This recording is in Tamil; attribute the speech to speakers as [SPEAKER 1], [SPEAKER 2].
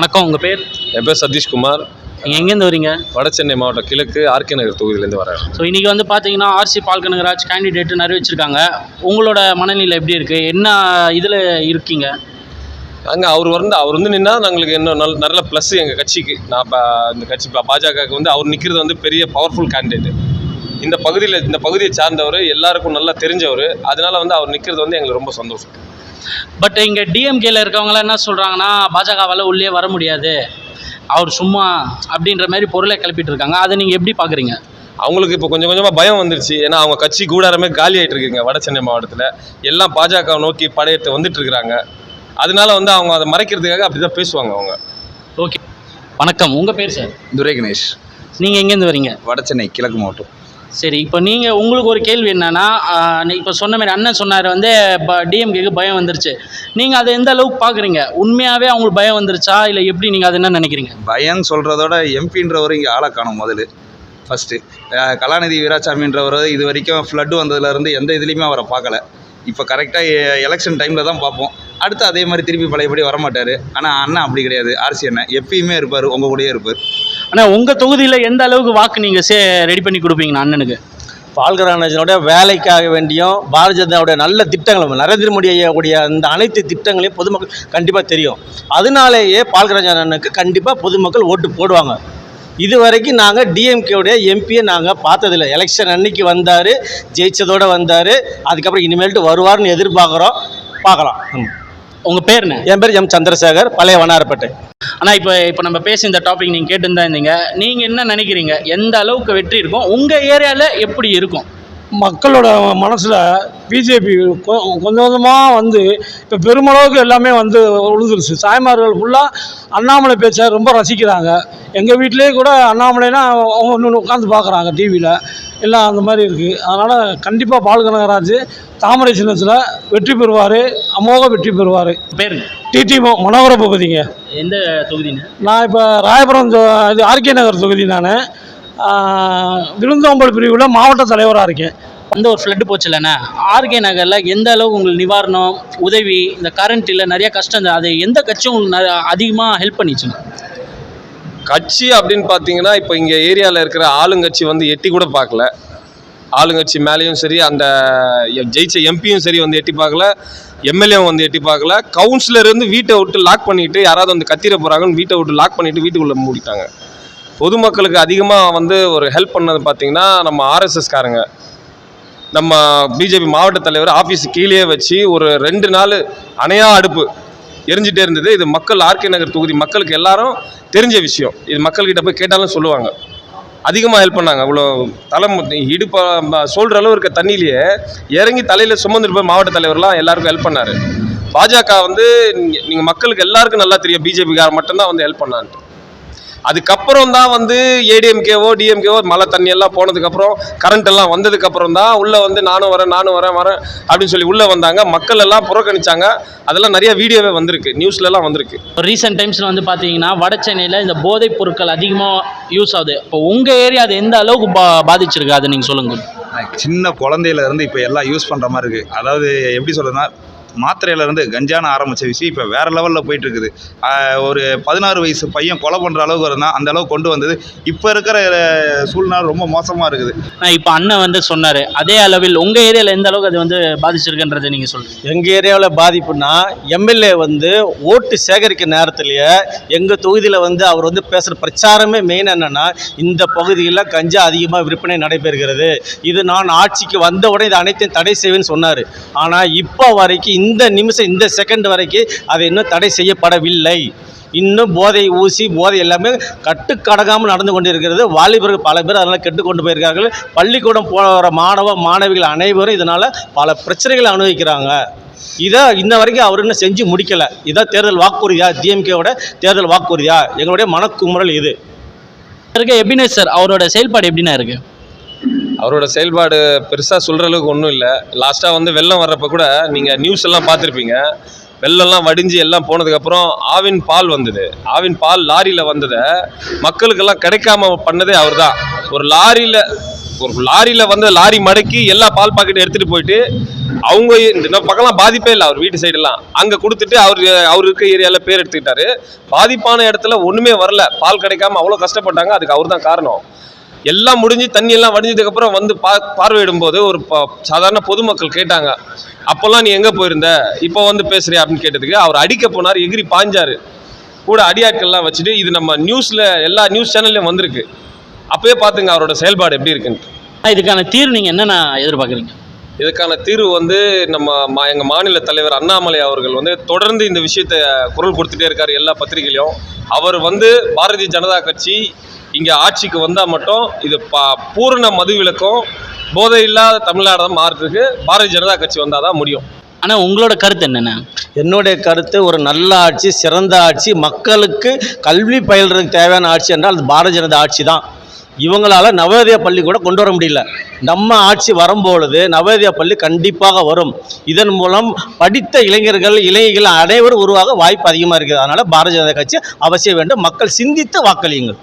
[SPEAKER 1] வணக்கம் உங்கள் பேர்?
[SPEAKER 2] என் பேர் சதீஷ்குமார்.
[SPEAKER 1] நீங்கள் எங்கேருந்து வரீங்க?
[SPEAKER 2] வட சென்னை மாவட்டம் கிழக்கு ஆர்கே நகர் தொகுதியிலேருந்து வரேன்.
[SPEAKER 1] ஸோ இன்றைக்கி வந்து பார்த்தீங்கன்னா ஆர்சி பால்கனகராஜ் கேண்டிடேட் அறிவிச்சிருக்காங்க. உங்களோட மனநிலை எப்படி இருக்குது என்ன இதில் இருக்கீங்க?
[SPEAKER 2] நாங்கள் அவர் வந்து அவர் வந்து நின்னா நாங்களுக்கு இன்னும் நல்ல நல்ல ப்ளஸ் எங்கள் கட்சிக்கு. நான் இப்போ இந்த கட்சி பாஜகவுக்கு வந்து அவர் நிற்கிறது வந்து பெரிய பவர்ஃபுல் கேண்டிடேட் இந்த பகுதியில் இந்த பகுதியை சார்ந்தவர் எல்லாருக்கும் நல்லா தெரிஞ்சவர். அதனால வந்து அவர் நிற்கிறது வந்து எங்களுக்கு ரொம்ப சந்தோஷம்.
[SPEAKER 1] பட் இங்கே டிஎம்கேல இருக்கவங்களாம் என்ன சொல்கிறாங்கன்னா பாஜகவால் உள்ளே வர முடியாது. அவர் சும்மா அப்படின்ற மாதிரி பொருளை கிளப்பிட்டு இருக்காங்க. அதை நீங்கள் எப்படி பார்க்குறீங்க
[SPEAKER 2] அவங்களுக்கு இப்போ கொஞ்சம் கொஞ்சமாக பயம் வந்துருச்சு. ஏன்னா அவங்க கட்சி கூடாரமே காலி ஆயிட்டு இருக்குங்க வட சென்னை மாவட்டத்தில். எல்லாம் பாஜக நோக்கி படையெடுத்து வந்துட்டு இருக்கிறாங்க. அதனால வந்து அவங்க அதை மறைக்கிறதுக்காக அப்படி தான் பேசுவாங்க அவங்க.
[SPEAKER 1] ஓகே வணக்கம். உங்கள் பேர் சார்
[SPEAKER 3] துரை கணேஷ்.
[SPEAKER 1] நீங்கள் எங்கேருந்து வரீங்க?
[SPEAKER 3] வடசென்னை கிழக்கு மாவட்டம்.
[SPEAKER 1] சரி இப்போ நீங்கள் உங்களுக்கு ஒரு கேள்வி என்னன்னா இப்போ சொன்ன மாதிரி அண்ணன் சொன்னார் வந்து டிஎம்கேக்கு பயம் வந்துருச்சு. நீங்கள் அதை எந்த அளவுக்கு பார்க்குறீங்க உண்மையாகவே அவங்களுக்கு பயம் வந்துருச்சா? இல்லை எப்படி நீங்கள் அதை என்ன நினைக்கிறீங்க?
[SPEAKER 3] பயன் சொல்கிறதோட எம்பின்றவர் இங்கே ஆளை காணும் முதல்ல. ஃபஸ்ட்டு கலாநிதி வீராசாமின்றவர் இது வரைக்கும் ஃப்ளட்டு வந்ததுலேருந்து எந்த இதுலேயுமே அவரை பார்க்கல. இப்போ கரெக்டாக எலெக்ஷன் டைமில் தான் பார்ப்போம். அடுத்து அதே மாதிரி திருப்பி பழையபடி வரமாட்டார். ஆனால் அண்ணன் அப்படி கிடையாது. ஆர்சி அண்ணன் எப்பயுமே இருப்பார் உங்கள் கூடயே இருப்பார்.
[SPEAKER 1] ஆனால் உங்கள் தொகுதியில் எந்த அளவுக்கு வாக்கு நீங்கள் சே ரெடி பண்ணி கொடுப்பீங்கண்ணா அண்ணனுக்கு?
[SPEAKER 4] பால்கராஜனுடைய வேலைக்காக வேண்டியும் பாரதிய ஜனதாவுடைய நல்ல திட்டங்களும் நரேந்திர மோடி ஐயாவுடைய அந்த அனைத்து திட்டங்களையும் பொதுமக்கள் கண்டிப்பாக தெரியும். அதனாலேயே பால்கராஜன் அண்ணனுக்கு கண்டிப்பாக பொதுமக்கள் ஓட்டு போடுவாங்க. இது வரைக்கும் நாங்கள் டிஎம்கேவுடைய எம்பியை நாங்கள் பார்த்ததில்ல. எலெக்ஷன் அன்னைக்கு வந்தார் ஜெயிச்சதோடு வந்தார் அதுக்கப்புறம் இனிமேல்ட்டு வருவார்னு எதிர்பார்க்குறோம். பார்க்கலாம்.
[SPEAKER 1] உங்கள் பேர் என்ன?
[SPEAKER 4] என் பேர் எம். சந்திரசேகர் பழைய வண்ணாரப்பேட்டை.
[SPEAKER 1] ஆனால் இப்போ இப்போ நம்ம பேசி இந்த டாபிக் நீங்கள் கேட்டுருந்தா இருந்தீங்க. நீங்கள் என்ன நினைக்கிறீங்க? எந்த அளவுக்கு வெற்றி இருக்கும்? உங்கள் ஏரியாவில் எப்படி இருக்கும்?
[SPEAKER 5] மக்களோட மனசில் பிஜேபி கொஞ்சம் கொஞ்சமாக வந்து இப்போ பெருமளவுக்கு எல்லாமே வந்து உழுதுருச்சு தாய்மார்கள் ஃபுல்லாக அண்ணாமலை பேச்சை ரொம்ப ரசிக்கிறாங்க. எங்கள் வீட்டிலேயே கூட அண்ணாமலைனா அவங்க ஒன்று உட்காந்து பார்க்குறாங்க டிவியில் எல்லாம் அந்த மாதிரி இருக்குது அதனால் கண்டிப்பாக பால் கனகராஜ் தாமரை சின்னத்தில் வெற்றி பெறுவார் அமோக வெற்றி பெறுவார்.
[SPEAKER 1] பேருங்க.
[SPEAKER 5] டிடி மனோகர பகுதிங்க
[SPEAKER 1] எந்த தொகுதின்னு
[SPEAKER 5] நான் இப்போ ராயபுரம் இது ஆர்கே நகர் தொகுதி நான். விருந்தோம்பல் பிரிவில் மாவட்ட தலைவராக இருக்கேன்.
[SPEAKER 1] அந்த ஒரு ஃப்ளட்டு போச்சுல்லண்ணே ஆர்கே நகரில் எந்த அளவுக்கு உங்களுக்கு நிவாரணம் உதவி இந்த கரண்ட் இல்லை நிறைய கஷ்டம் இருந்தது. அது எந்த கட்சி உங்களுக்கு அதிகமாக ஹெல்ப் பண்ணிச்சுங்க
[SPEAKER 2] கட்சி அப்படின்னு பார்த்தீங்கன்னா இப்போ இங்கே ஏரியாவில் இருக்கிற ஆளுங்கட்சி வந்து எட்டி கூட பார்க்கல ஆளுங்கட்சி மேலேயும் சரி அந்த ஜெயிச்ச எம்பியும் சரி வந்து எட்டி பார்க்கல எம்எல்ஏவும் வந்து எட்டி பார்க்கல. கவுன்சிலர் வந்து வீட்டை விட்டு லாக் பண்ணிட்டு யாராவது வந்து கத்திர போகிறாங்கன்னு வீட்டை விட்டு லாக் பண்ணிட்டு வீட்டுக்குள்ளே மூடிட்டாங்க. பொதுமக்களுக்கு அதிகமாக வந்து ஒரு ஹெல்ப் பண்ணது பார்த்தீங்கன்னா நம்ம ஆர்எஸ்எஸ்காரங்க நம்ம பிஜேபி மாவட்ட தலைவர் ஆஃபீஸ் கீழே வச்சு ஒரு ரெண்டு நாள் அணையா அடுப்பு எரிஞ்சிட்டே இருந்தது. இது மக்கள் ஆர்கே நகர் தொகுதி மக்களுக்கு எல்லாரும் தெரிஞ்ச விஷயம். இது மக்கள்கிட்ட போய் கேட்டாலும் சொல்லுவாங்க. அதிகமாக ஹெல்ப் பண்ணாங்க. இவ்வளோ தலை இடுப்ப சொல்கிற அளவு இருக்க தண்ணியிலேயே இறங்கி தலையில் சுமந்துட்டு போய் மாவட்ட தலைவர்லாம் எல்லாருக்கும் ஹெல்ப் பண்ணார். பாஜக வந்து நீங்கள் மக்களுக்கு எல்லாருக்கும் நல்லா தெரியும். பிஜேபிக்கார மட்டும்தான் வந்து ஹெல்ப் பண்ணான்ட்டு. அதுக்கப்புறம் தான் வந்து ஏடிஎம்கேவோ டிஎம்கேவோ மழை தண்ணி எல்லாம் போனதுக்கப்புறம் கரண்ட் எல்லாம் வந்ததுக்கப்புறம் தான் உள்ளே வந்து நானும் வரேன் நானும் வரேன் வரேன் அப்படின்னு சொல்லி உள்ளே வந்தாங்க. மக்கள் எல்லாம் புறக்கணிச்சாங்க. அதெல்லாம் நிறைய வீடியோவே வந்திருக்கு. நியூஸ்லலாம் வந்திருக்கு.
[SPEAKER 1] ரீசெண்ட் டைம்ஸில் வந்து பார்த்தீங்கன்னா வட சென்னையில் இந்த போதைப் பொருட்கள் அதிகமாக யூஸ் ஆகுது. இப்போ உங்கள் ஏரியா அது எந்த அளவுக்கு பா பாதிச்சிருக்கு? அதை நீங்கள் சொல்லுங்கள்
[SPEAKER 3] சின்ன குழந்தையில இருந்து இப்போ எல்லாம் யூஸ் பண்ணுற மாதிரி இருக்குது அதாவது எப்படி சொல்கிறதுனா மாத்திரையில இருந்து கஞ்சான ஆரம்பித்த விஷயம் இப்போ வேறு லெவலில் போயிட்டு இருக்குது ஆஹ் ஒரு பதினாறு வயசு பையன் கொலை பண்ணுற அளவுக்கு இருந்தால் அந்த அளவுக்கு கொண்டு வந்தது. இப்போ இருக்கிற சூழ்நிலை ரொம்ப மோசமாக இருக்குது.
[SPEAKER 1] நான் இப்போ அண்ணன் வந்து சொன்னார் அதே அளவில் உங்கள் ஏரியாவில் எந்த அளவுக்கு அது வந்து பாதிச்சிருக்குன்றதை நீங்கள் சொல்லுங்கள்
[SPEAKER 4] எங்கள் ஏரியாவில் பாதிப்புனா எம்எல்ஏ வந்து ஓட்டு சேகரிக்க நேரத்திலேயே எங்கள் தொகுதியில் வந்து அவர் வந்து பேசுகிற பிரச்சாரமே மெயின் என்னென்னா இந்த பகுதியில் கஞ்சா அதிகமாக விற்பனை நடைபெறுகிறது. இது நான் ஆட்சிக்கு வந்த உடனே இது அனைத்தையும் தடை செய்வேன்னு சொன்னார். ஆனால் இப்போ வரைக்கும் இந்த நிமிஷம் இந்த செகண்ட் வரைக்கும் அது இன்னும் தடை செய்யப்படவில்லை. இன்னும் போதை ஊசி போதை எல்லாமே கட்டுக்கடங்காமல் நடந்து கொண்டிருக்கிறது. வாலிபர்கள் பல பேர் அதனால் கெட்டு கொண்டு போயிருக்கார்கள். பள்ளிக்கூடம் போகிற மாணவ மாணவிகள் அனைவரும் இதனால் பல பிரச்சனைகளை அனுபவிக்கிறாங்க. இதை இன்ன வரைக்கும் அவர் இன்னும் செஞ்சு முடிக்கலை. இதான் தேர்தல் வாக்குறுதியா? டிஎம்கேவோட தேர்தல் வாக்குறுதியா? எங்களுடைய மனக்குமுறல் இது.
[SPEAKER 1] இருக்க. எப்படின்னா சார் அவரோட செயல்பாடு எப்படிண்ணா இருக்குது
[SPEAKER 2] அவரோட செயல்பாடு பெருசாக சொல்கிற அளவுக்கு ஒன்றும் இல்லை. லாஸ்ட்டாக வந்து வெள்ளம் வர்றப்ப கூட நீங்கள் நியூஸ் எல்லாம் பார்த்துருப்பீங்க. வெள்ளம்லாம் வடிஞ்சு எல்லாம் போனதுக்கப்புறம் ஆவின் பால் வந்தது. ஆவின் பால் லாரியில் வந்ததை மக்களுக்கெல்லாம் கிடைக்காம பண்ணதே அவர் தான் ஒரு லாரியில் ஒரு லாரியில் வந்து லாரி மடக்கி எல்லா பால் பாக்கெட்டும் எடுத்துகிட்டு போயிட்டு அவங்க இந்த பக்கம்லாம் பாதிப்பே இல்லை அவர் வீட்டு சைடெல்லாம் அங்கே கொடுத்துட்டு அவர் அவர் இருக்க ஏரியாவில் பேர் எடுத்துக்கிட்டாரு. பாதிப்பான இடத்துல ஒன்றுமே வரல. பால் கிடைக்காம அவ்வளோ கஷ்டப்பட்டாங்க. அதுக்கு அவர் தான் காரணம். எல்லாம் முடிஞ்சு தண்ணி எல்லாம் வடிஞ்சதுக்கப்புறம் வந்து பா பார்வையிடும் போது ஒரு சாதாரண பொதுமக்கள் கேட்டாங்க. அப்போல்லாம் நீ எங்கே போயிருந்த? இப்போ வந்து பேசுறியா அப்படின்னு கேட்டதுக்கு அவர் அடிக்க போனார் எகிரி பாஞ்சாரு கூட அடியாட்கள்லாம் வச்சுட்டு இது நம்ம நியூஸில் எல்லா நியூஸ் சேனல்லையும் வந்திருக்கு. அப்பயே பார்த்துங்க அவரோட செயல்பாடு எப்படி இருக்குன்ட்டு.
[SPEAKER 1] இதுக்கான தீர்வு நீங்கள் என்னென்ன எதிர்பார்க்குறீங்க?
[SPEAKER 2] இதுக்கான தீர்வு வந்து நம்ம மா எங்கள் மாநில தலைவர் அண்ணாமலை அவர்கள் வந்து தொடர்ந்து இந்த விஷயத்தை குரல் கொடுத்துட்டே இருக்காரு எல்லா பத்திரிகையிலையும். அவர் வந்து பாரதிய ஜனதா கட்சி இங்கே ஆட்சிக்கு வந்தால் மட்டும் இது பா பூரண மதுவிலக்கும் போதை இல்லாத தமிழ்நாடு தான் மாறுறதுக்கு பாரதிய ஜனதா கட்சி வந்தால் தான் முடியும்.
[SPEAKER 1] ஆனால் உங்களோட கருத்து என்னென்ன
[SPEAKER 4] என்னுடைய கருத்து ஒரு நல்ல ஆட்சி சிறந்த ஆட்சி மக்களுக்கு கல்வி பயில்றதுக்கு தேவையான ஆட்சி என்றால் அது பாரதிய ஜனதா ஆட்சி தான். இவங்களால நவோதய பள்ளி கூட கொண்டு வர முடியல. நம்ம ஆட்சி வரும்பொழுது நவோதய பள்ளி கண்டிப்பாக வரும். இதன் மூலம் படித்த இளைஞர்கள் இளைஞர்கள் அனைவரும் உருவாக வாய்ப்பு அதிகமாக இருக்குது. அதனால் பாரதிய ஜனதா கட்சி அவசியம் வேண்டும். மக்கள் சிந்தித்து வாக்களியுங்கள்.